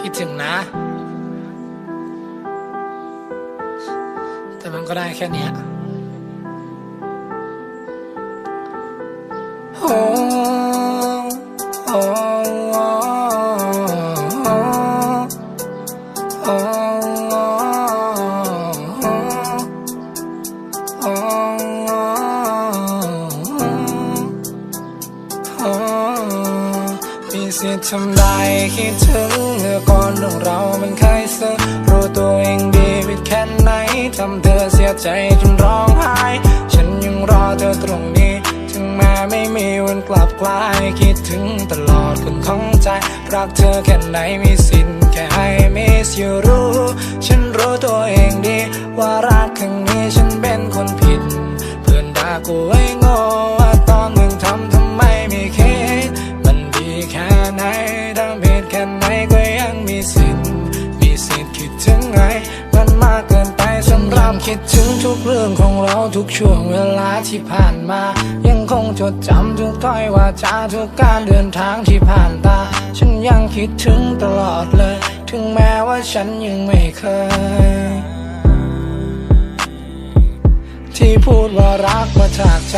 คิดถึงนะ แต่มันก็ได้แค่เนี้ยโอ้โอ้ มีสิทธิ์ทำได้คิดถึงเมื่อก่อนเรื่องเรามันเคยซึ้งรู้ตัวเองดีวิดแค่ไหนทำเธอเสียใจจนร้องไห้ฉันยังรอเธอตรงนี้ ถึงแม้ไม่มีวันกลับกลายคิดถึงตลอดคนของใจรักเธอแค่ไหนมีสิทธิ์แค่ให้ miss you รู้ ฉันรู้ตัวเองดีว่า คิดถึงทุกเรื่องของเราทุกช่วงเวลาที่ผ่านมา ยังคงจดจำทุกถ้อยวาจาทุกการเดินทางที่ผ่านตา ฉันยังคิดถึงตลอดเลย ถึงแม้ว่าฉันยังไม่เคย ที่พูดว่ารักมาจากใจ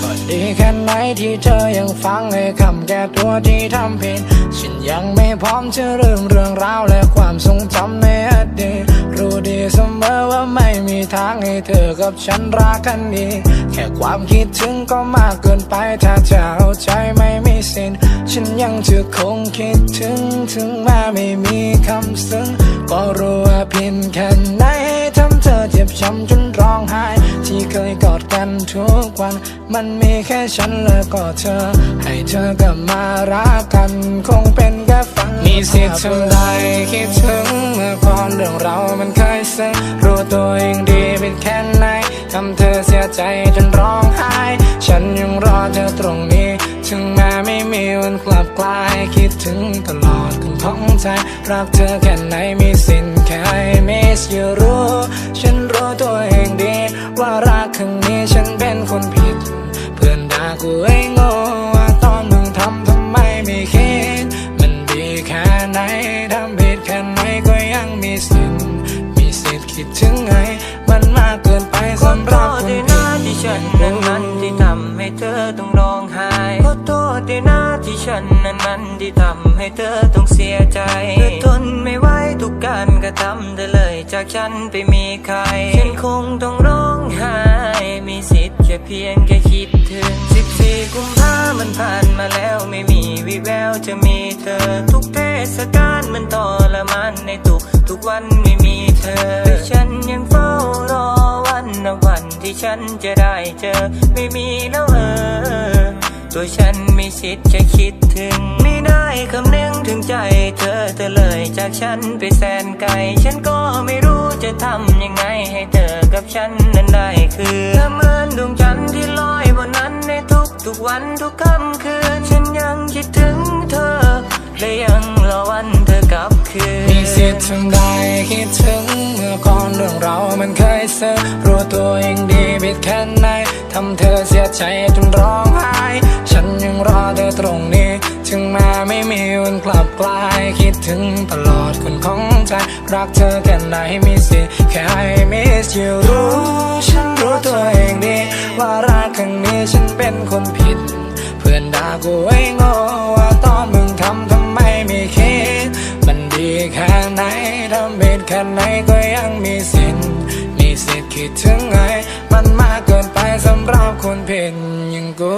ก็ดีแค่ไหนที่เธอยังฟังให้คำแก้ตัวที่ทำผิดฉันยังไม่พร้อมจะเรื่องเรื่องราวและความทรงจำในอดีตรู้ดี เสมอว่าไม่มีทางให้เธอกับฉันรักกันดี แค่ความคิดถึงก็มากเกินไปถ้าจะเอาใจไม่มีสิ้น ฉันยังจะคงคิดถึงถึงแม้ไม่มีคำซึ้ง ก็รู้ว่าเพียงแค่ไหนทำเธอเจ็บช้ำจนร้องไห้ ที่เคยกอดกันทุกวัน มันมีแค่ฉันและก็เธอ ให้เธอกลับมารักกัน คงเป็นแค่ฝันมีสิทธิ์ทำได้คิดถึงเมื่อ กลับกลายคิดถึงตลอดคุณของใจรักเธอแค่ไหนมีสิ้นแค่ miss you รู้ฉันรู้ตัวเองดี ว่ารักครั้งนี้ฉันเป็นคนผิด เพื่อนด่ากูเองากเกินไปขอสำหโทรับษคนด้วยผินะดที่ฉันนั้นมันที่ทำให้เธอต้องร้องไห้ขอโทษด้วยนะที่ฉันนั้นมันที่ทำให้เธอต้องเสียใจเธอทนไม่ไหวทุกการกระทำเธอเลยจากฉันไปมีใคร ฉันคงต้องร้องไห้มีสิทธิ์แค่เพียงแค่คิดถึง14กุมภามันผ่านมาแล้วไม่มีวิแววจะมีเธอ ทุกเทศกาลมันทรมานในทุกทุกวันไม่มีเธอ จะได้เจอ ไม่มีแล้วเออ ตัวฉันมีสิทธิ์จะคิดถึง ไม่ได้คำนึงถึงใจเธอเธอเลยจากฉันไปแสนไกล ฉันก็ไม่รู้จะทำยังไงให้เธอกับฉันนั้นได้คือเธอเหมือนดวงจันทร์ที่ลอยบนนั้นในทุกทุกๆวันทุกค่ำคืน ฉันยังคิดถึงเธอและยัง ทำได้คิดถึงเมื่อก่อนเรื่องเรามันเคยซึ้งรู้ตัวเองดีบิดแค่ไหนทำเธอเสียใจจนร้องไห้ ฉันยังรอเธอตรงนี้ ถึงแม้ไม่มีวันกลับกลาย คิดถึงตลอดคนของใจ รักเธอแค่ไหนมีสิแค่ให้ miss you รู้ ฉันรู้ตัวเองดี ว่ารักครั้งนี้ฉันเป็นคนผิด เพื่อนด่ากูไอ้โง่ว่าตอนมึงทำทำไมไม่คิด แค่ไหนก็ยังมีสิทธิ์มีสิทธิ์คิดถึงไง มันมากเกินไปสำหรับคนผิดอย่างกู